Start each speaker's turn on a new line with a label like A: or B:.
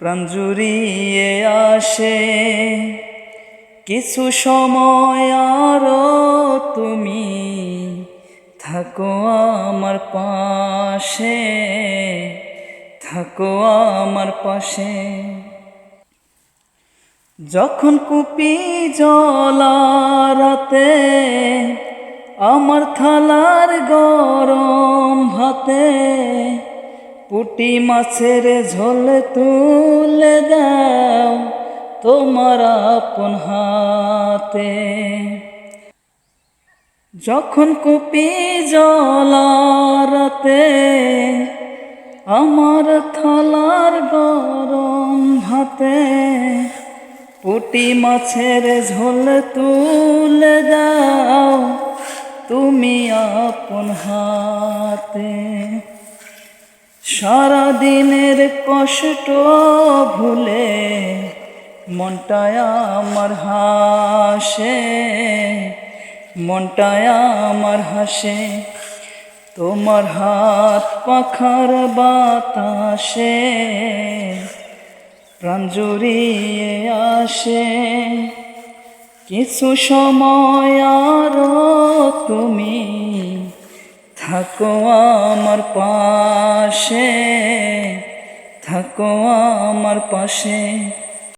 A: প্রাণ জুড়িয়ে আসে। কিছু সময় আরও তুমি থাকো আমার পাশে, থাকো আমার পাশে। যখন কুপি জলারাতে আমার থালার গরম ভাতে পুটি মাছের ঝোল তুলে দাও তোমার আপন হাতে। যখন কুপি জলারাতে আমার থালার গরম ভাতে পুটি মাছের ঝোল তুলে দাও তুমি আপন হাতে। সারা দিনের কষ্ট ভুলে মনটায় আমার হাসে মনটায় আমার হাসে। তোমার হাত পাখার বাতাসে প্রাণ জুড়িয়ে আসে। কিছু সময় আরও তুমি থাকো আমার পাশে থাকো আমার পাশে।